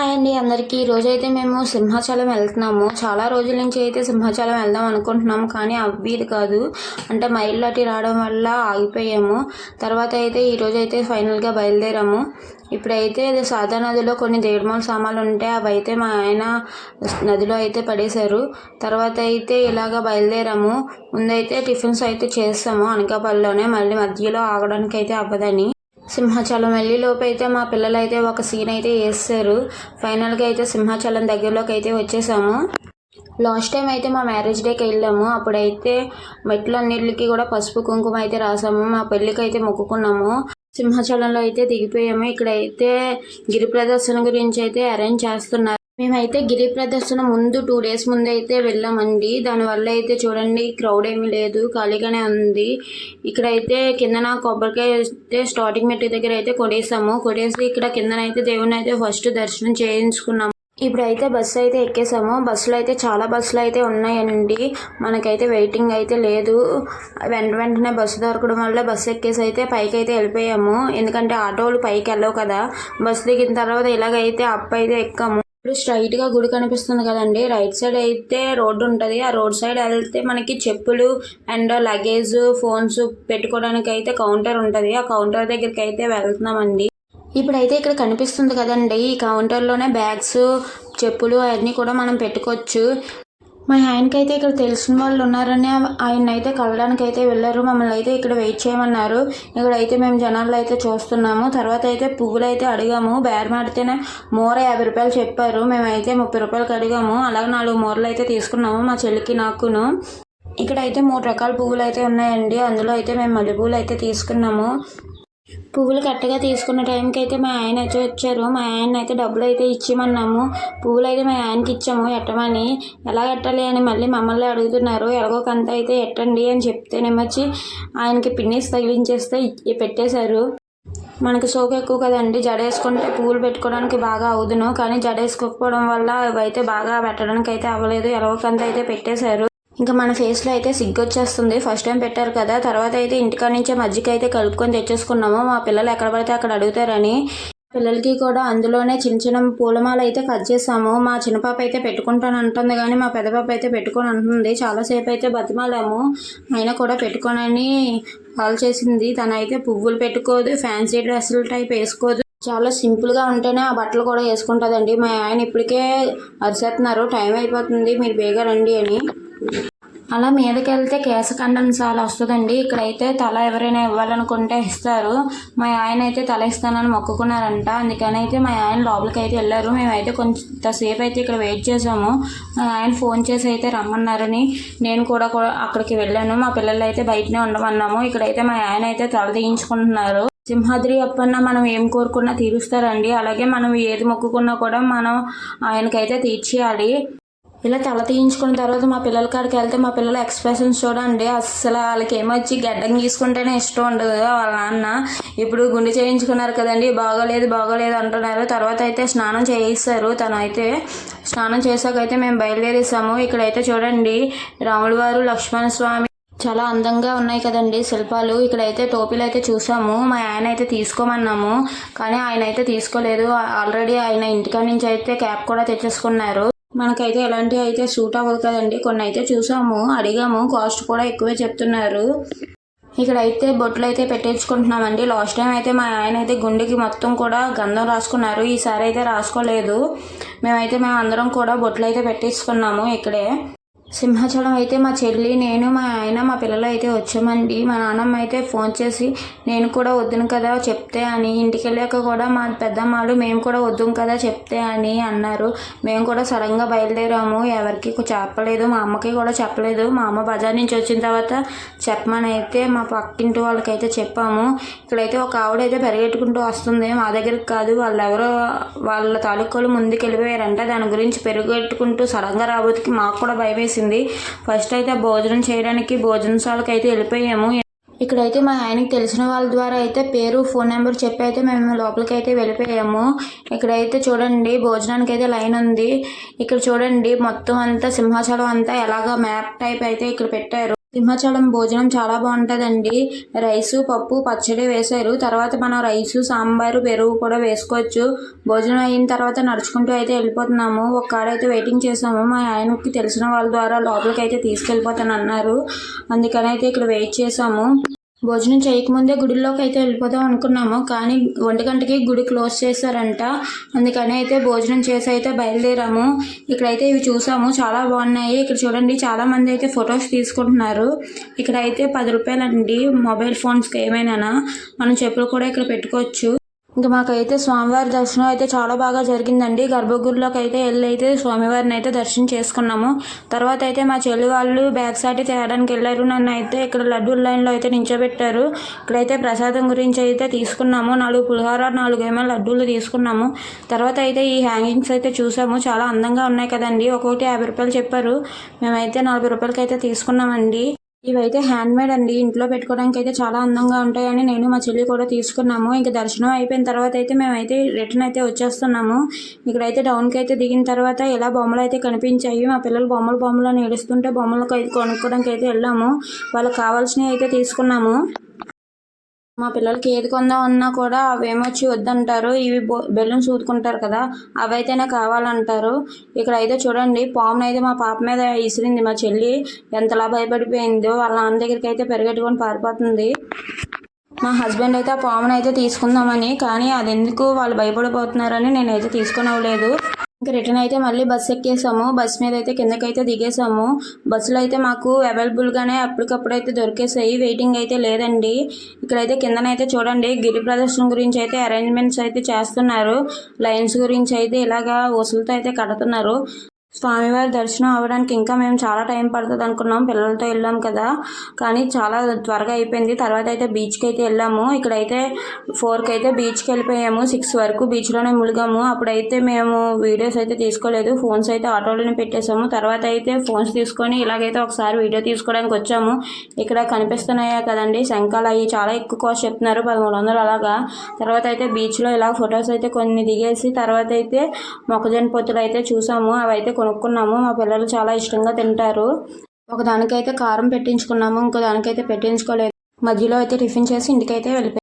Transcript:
Hi అండి అందరికీ. ఈరోజు అయితే మేము సింహాచలం వెళ్తున్నాము. చాలా రోజుల నుంచి అయితే సింహాచలం వెళ్దాం అనుకుంటున్నాము కానీ అవ్వేది కాదు. అంటే మైళ్ళు అటు రావడం వల్ల ఆగిపోయాము. తర్వాత అయితే ఈరోజు అయితే ఫైనల్గా బయలుదేరాము. ఇప్పుడైతే సాదా నదిలో కొన్ని దేడుమూల సామాన్లు ఉంటే అవి అయితే మా ఆయన నదిలో అయితే పడేశారు. తర్వాత అయితే ఇలాగ బయలుదేరాము. ముందైతే టిఫిన్స్ అయితే చేస్తాము అనకాపల్లిలోనే. మళ్ళీ మధ్యలో ఆగడానికి అయితే అవ్వదని. సింహాచలం వెళ్ళి లోపు అయితే మా పిల్లలు అయితే ఒక సీన్ అయితే వేస్తారు. ఫైనల్గా అయితే సింహాచలం దగ్గరలోకి అయితే వచ్చేసాము. లాస్ట్ టైం అయితే మా మ్యారేజ్ డేకి వెళ్ళాము. అప్పుడైతే మెట్లన్నిటికి కూడా పసుపు కుంకుమ అయితే రాసాము. మా పెళ్ళికి అయితే మొక్కుకున్నాము. సింహాచలంలో అయితే దిగిపోయాము. ఇక్కడైతే గిరి ప్రదర్శన గురించి అయితే అరేంజ్ చేస్తున్నారు. మేమైతే గిరి ప్రదర్శన ముందు టూ డేస్ ముందు అయితే వెళ్ళామండి దానివల్ల అయితే చూడండి క్రౌడ్ ఏమీ లేదు ఖాళీగానే ఉంది. ఇక్కడైతే కిందన కొబ్బరికాయ అయితే స్టార్టింగ్ మెట్టు దగ్గర అయితే కొడేసాము కొడేసి ఇక్కడ కిందన అయితే దేవుని అయితే ఫస్ట్ దర్శనం చేయించుకున్నాము. ఇప్పుడైతే బస్సు అయితే ఎక్కేసాము. బస్సులో అయితే చాలా బస్సులు అయితే ఉన్నాయండి. మనకైతే వెయిటింగ్ అయితే లేదు. వెంట వెంటనే బస్సు దొరకడం వల్ల బస్సు ఎక్కేసి అయితే పైకి అయితే వెళ్ళిపోయాము. ఎందుకంటే ఆటోలు పైకి వెళ్ళవు కదా. బస్సు దిగిన తర్వాత ఇలాగైతే అప్ అయితే ఎక్కాము. ఇప్పుడు స్ట్రైట్గా గుడి కనిపిస్తుంది కదండి. రైట్ సైడ్ అయితే రోడ్డు ఉంటుంది. ఆ రోడ్ సైడ్ వెళ్తే మనకి చెప్పులు అండ్ లగేజ్ ఫోన్స్ పెట్టుకోవడానికి అయితే కౌంటర్ ఉంటుంది. ఆ కౌంటర్ దగ్గరికి అయితే వెళ్తున్నామండి. ఇప్పుడైతే ఇక్కడ కనిపిస్తుంది కదండి. ఈ కౌంటర్లోనే బ్యాగ్స్ చెప్పులు అవన్నీ కూడా మనం పెట్టుకోవచ్చు. మా ఆయనకైతే ఇక్కడ తెలిసిన వాళ్ళు ఉన్నారని ఆయన అయితే కలడానికి అయితే వెళ్ళారు. మమ్మల్ని అయితే ఇక్కడ వెయిట్ చేయమన్నారు. ఇక్కడైతే మేము జనాల్లో అయితే చూస్తున్నాము. తర్వాత అయితే పువ్వులు అయితే అడిగాము. బేరమాడితేనే మూర యాభై రూపాయలు చెప్పారు. మేమైతే ముప్పై రూపాయలకి అడిగాము. అలాగే నాలుగు మూరలు అయితే తీసుకున్నాము మా చెల్లికి నాకును. ఇక్కడ అయితే మూడు రకాల పువ్వులు అయితే ఉన్నాయండి. అందులో అయితే మేము మల్లె పువ్వులు అయితే తీసుకున్నాము. పువ్వులు కరెక్ట్గా తీసుకున్న టైంకి అయితే మా ఆయన అయితే వచ్చారు. మా ఆయన అయితే డబ్బులు అయితే ఇచ్చేమన్నాము. పువ్వులు అయితే మా ఆయనకి ఇచ్చాము. ఎట్టమని? ఎలా కట్టాలి అని మళ్ళీ మమ్మల్ని అడుగుతున్నారు. ఎలాగో కంత అయితే ఎట్టండి అని చెప్తేనేమొచ్చి ఆయనకి పిన్నిస్ తగిలించేస్తే పెట్టేశారు. మనకి సోకు ఎక్కువ కదండి. జడేసుకుంటే పువ్వులు పెట్టుకోవడానికి బాగా అవుదును. కానీ జడ వేసుకోకపోవడం వల్ల అయితే బాగా పెట్టడానికి అయితే అవ్వలేదు. ఎలాగో కంత అయితే పెట్టేశారు. ఇంకా మన ఫేస్లో అయితే సిగ్గు వచ్చేస్తుంది ఫస్ట్ టైం పెట్టారు కదా. తర్వాత అయితే ఇంటికాడ నుంచే మజ్జిగ అయితే కలుపుకొని తెచ్చేసుకున్నాము. మా పిల్లలు ఎక్కడ పడితే అక్కడ అడుగుతారని. పిల్లలకి కూడా అందులోనే చిన్న చిన్న పూలమాల అయితే కట్ చేసాము. మా చిన్న పాప అయితే పెట్టుకుంటాను అంటుంది కానీ మా పెద్ద పాప అయితే పెట్టుకొని అంటుంది. చాలాసేపు అయితే బతిమాలాము. అయినా కూడా పెట్టుకోనని కాల్ చేసింది. తనైతే పువ్వులు పెట్టుకోదు ఫ్యాన్సీ డ్రెస్సులు టైప్ వేసుకోదు. చాలా సింపుల్గా ఉంటేనే ఆ బట్టలు కూడా వేసుకుంటుందండి. మా ఆయన ఇప్పటికే అరిసేస్తున్నారు టైం అయిపోతుంది. మీరు బేగా రండి అని. అలా మీదకి వెళ్తే కేశఖండం చాలా వస్తుందండి. ఇక్కడైతే తల ఎవరైనా ఇవ్వాలనుకుంటే ఇస్తారు. మా ఆయన అయితే తల ఇస్తానని మొక్కుకున్నారంట. అందుకని అయితే మా ఆయన లోపలికి అయితే వెళ్ళారు. మేమైతే కొంతసేపు అయితే ఇక్కడ వెయిట్ చేసాము. మా ఆయన ఫోన్ చేసి అయితే రమ్మన్నారని నేను కూడా కూడా అక్కడికి వెళ్ళాను. మా పిల్లలు అయితే బయటనే ఉండమన్నాము. ఇక్కడైతే మా ఆయన అయితే తల తీయించుకుంటున్నారు. సింహాద్రి అప్పన్న మనం ఏం కోరుకున్నా తీరుస్తారండి. అలాగే మనం ఏది మొక్కుకున్నా కూడా మనం ఆయనకైతే తీర్చేయాలి. ఇలా తల తీయించుకున్న తర్వాత మా పిల్లల కాడికి వెళ్తే మా పిల్లల ఎక్స్ప్రెషన్స్ చూడండి. అస్సలు వాళ్ళకి ఏమొచ్చి గడ్డం గీసుకుంటేనే ఇష్టం ఉండదు. వాళ్ళ నాన్న ఇప్పుడు గుండె చేయించుకున్నారు కదండి. బాగోలేదు బాగోలేదు అంటున్నారు. తర్వాత అయితే స్నానం చేయిస్తారు. తను అయితే స్నానం చేసాకైతే మేము బయలుదేరేసాము ఇక్కడైతే చూడండి రాముల వారు లక్ష్మణ స్వామి చాలా అందంగా ఉన్నాయి కదండి శిల్పాలు. ఇక్కడైతే టోపీలు అయితే చూసాము మా ఆయన అయితే తీసుకోమన్నాము. కానీ ఆయన అయితే తీసుకోలేదు. ఆల్రెడీ ఆయన ఇంటికాడ నుంచి అయితే క్యాప్ కూడా తెచ్చేసుకున్నారు. మనకైతే ఎలాంటివి అయితే సూట్ అవ్వదు కదండి. కొన్ని అయితే చూసాము అడిగాము కాస్ట్ కూడా ఎక్కువే చెప్తున్నారు. ఇక్కడైతే బొట్లు అయితే పెట్టించుకుంటున్నామండి లాస్ట్ టైం అయితే మా ఆయన అయితే గుండెకి మొత్తం కూడా గంధం రాసుకున్నారు. ఈసారి అయితే రాసుకోలేదు. మేమైతే మేము అందరం కూడా బొట్లు అయితే పెట్టించుకున్నాము ఇక్కడే. సింహాచలం అయితే మా చెల్లి నేను మా ఆయన మా పిల్లలు అయితే వచ్చామండి. మా నాన్నమ్మ అయితే ఫోన్ చేసి నేను కూడా వద్దును కదా చెప్తే అని. ఇంటికి వెళ్ళాక కూడా మా పెద్దమ్మాళ్ళు మేము కూడా వద్దును కదా చెప్తే అని అన్నారు. మేము కూడా సడన్గా బయలుదేరాము. ఎవరికి చెప్పలేదు. మా అమ్మకి కూడా చెప్పలేదు. మా అమ్మ బజార్ నుంచి వచ్చిన తర్వాత చెప్పమని అయితే మా పక్కింటి వాళ్ళకైతే చెప్పాము. ఇక్కడైతే ఒక ఆవిడ అయితే పరిగెట్టుకుంటూ వస్తుంది. మా దగ్గరికి కాదు వాళ్ళు ఎవరో వాళ్ళ తాలూకాలు ముందుకు వెళ్ళిపోయారంట దాని గురించి పెరుగెట్టుకుంటూ సడన్గా రాబోతుకి మాకు కూడా భయం వేసింది ఫస్ట్ అయితే భోజనం చేయడానికి భోజనశాలకు అయితే వెళ్ళిపోయాము. ఇక్కడైతే మా ఆయనకి తెలిసిన వాళ్ళ ద్వారా అయితే పేరు ఫోన్ నెంబర్ చెప్పి అయితే మేము లోపలికి అయితే వెళ్ళిపోయాము. ఇక్కడైతే చూడండి భోజనానికి అయితే లైన్ ఉంది. ఇక్కడ చూడండి మొత్తం అంతా సింహాచలం అంతా ఎలాగ మ్యాప్ టైప్ అయితే ఇక్కడ పెట్టారు. సింహాచలం భోజనం చాలా బాగుంటుందండి. రైసు పప్పు పచ్చడి వేశారు. తర్వాత మనం రైసు సాంబారు పెరుగు కూడా వేసుకోవచ్చు. భోజనం అయిన తర్వాత నడుచుకుంటూ అయితే వెళ్ళిపోతున్నాము. ఒక కాడ అయితే వెయిటింగ్ చేసాము మా ఆయనకి తెలిసిన వాళ్ళ ద్వారా లోపలికి అయితే తీసుకెళ్ళిపోతాను అన్నారు అందుకని అయితే ఇక్కడ వెయిట్ చేసాము భోజనం చేయకముందే గుడిలోకి అయితే వెళ్ళిపోదాం అనుకున్నాము కానీ ఒంటి గంటకి గుడి క్లోజ్ చేశారంట. అందుకని అయితే భోజనం చేసి అయితే బయలుదేరాము. ఇక్కడైతే ఇవి చూసాము చాలా బాగున్నాయి. ఇక్కడ చూడండి చాలా మంది అయితే ఫొటోస్ తీసుకుంటున్నారు. ఇక్కడ అయితే పది రూపాయలండి మొబైల్ ఫోన్స్కి ఏమైనా. మనం చెప్పులు కూడా ఇక్కడ పెట్టుకోవచ్చు. ఇంకా మాకైతే స్వామివారి దర్శనం అయితే చాలా బాగా జరిగిందండి. గర్భగుడిలోకి అయితే వెళ్ళి అయితే స్వామివారిని అయితే దర్శనం చేసుకున్నాము. తర్వాత అయితే మా చెల్లి వాళ్ళు బ్యాగ్ సాటి తేయడానికి వెళ్ళారు. నన్ను అయితే ఇక్కడ లడ్డూల లైన్లో అయితే నించోబెట్టారు. ఇక్కడైతే ప్రసాదం గురించి అయితే తీసుకున్నాము. నాలుగు పులిహోర నాలుగు ఏమో లడ్డూలు తీసుకున్నాము. తర్వాత అయితే ఈ హ్యాంగింగ్స్ అయితే చూసాము. చాలా అందంగా ఉన్నాయి కదండి. ఒక్కొక్కటి యాభై రూపాయలు చెప్పారు. మేమైతే నలభై రూపాయలకి అయితే తీసుకున్నామండి. ఇవైతే హ్యాండ్ మేడ్ అండి. ఇంట్లో పెట్టుకోవడానికి అయితే చాలా అందంగా ఉంటాయని నేను మా చెల్లి కూడా తీసుకున్నాము. ఇంకా దర్శనం అయిపోయిన తర్వాత అయితే మేమైతే రిటర్న్ అయితే వచ్చేస్తున్నాము. ఇక్కడైతే డౌన్కి అయితే దిగిన తర్వాత ఇలా బొమ్మలు అయితే కనిపించాయి మా పిల్లలు బొమ్మలు బొమ్మలు ఏడుస్తుంటే బొమ్మలకు అయితే కొనుక్కోవడానికి అయితే వెళ్ళాము. వాళ్ళకి కావాల్సినవి అయితే తీసుకున్నాము. మా పిల్లలకి ఏది కొందాం అన్నా కూడా అవేమొచ్చి వద్దంటారు. ఇవి బో- బెలూన్స్ ఊదుకుంటారు కదా అవైతేనే కావాలంటారు. ఇక్కడ అయితే చూడండి పామును అయితే మా పాప మీద ఇసిరింది. మా చెల్లి ఎంతలా భయపడిపోయిందో వాళ్ళ నాన్న దగ్గరికి అయితే పెరిగెట్టుకొని పారిపోతుంది. మా హస్బెండ్ అయితే ఆ పామును అయితే తీసుకుందామని కానీ అది ఎందుకు వాళ్ళు భయపడిపోతున్నారని నేనైతే తీసుకుని అవ్వలేదు. ఇంకా రిటర్న్ అయితే మళ్ళీ బస్ ఎక్కేసాము. బస్ మీద అయితే కిందకైతే దిగేసాము. బస్సులు అయితే మాకు అవైలబుల్గానే అప్పటికప్పుడు అయితే దొరికేసాయి. వెయిటింగ్ అయితే లేదండి. ఇక్కడైతే కిందనైతే చూడండి. గిరి ప్రదర్శన గురించి అయితే అరేంజ్మెంట్స్ అయితే చేస్తున్నారు. లైన్స్ గురించి అయితే ఇలాగా వసూలతో అయితే కడుతున్నారు. స్వామివారి దర్శనం అవ్వడానికి ఇంకా మేము చాలా టైం పడుతుంది అనుకున్నాం. పిల్లలతో వెళ్ళాం కదా. కానీ చాలా త్వరగా అయిపోయింది. తర్వాత అయితే బీచ్కి అయితే వెళ్ళాము. ఇక్కడైతే ఫోర్కి అయితే బీచ్కి వెళ్ళిపోయాము. సిక్స్ వరకు బీచ్లోనే ములిగాము అప్పుడైతే మేము వీడియోస్ అయితే తీసుకోలేదు. ఫోన్స్ అయితే ఆటోలోనే పెట్టేశాము. తర్వాత అయితే ఫోన్స్ తీసుకొని ఇలాగైతే ఒకసారి వీడియో తీసుకోవడానికి వచ్చాము. ఇక్కడ కనిపిస్తున్నాయా కదండి? శంకాలు అవి చాలా ఎక్కువ కాస్ట్ చెప్తున్నారు. పదమూడు వందలు అలాగా. తర్వాత అయితే బీచ్లో ఇలా ఫొటోస్ అయితే కొన్ని దిగేసి తర్వాత అయితే మొక్కజొన్న పొత్తులు అయితే చూసాము. అవి అయితే కొనుక్కున్నాము. మా పిల్లలు చాలా ఇష్టంగా తింటారు. ఒక దానికైతే కారం పెట్టించుకున్నాము. ఇంకో దానికైతే పెట్టించుకోలేదు. మధ్యలో అయితే టిఫిన్ చేసి ఇంటికైతే వెళ్ళిపోయాము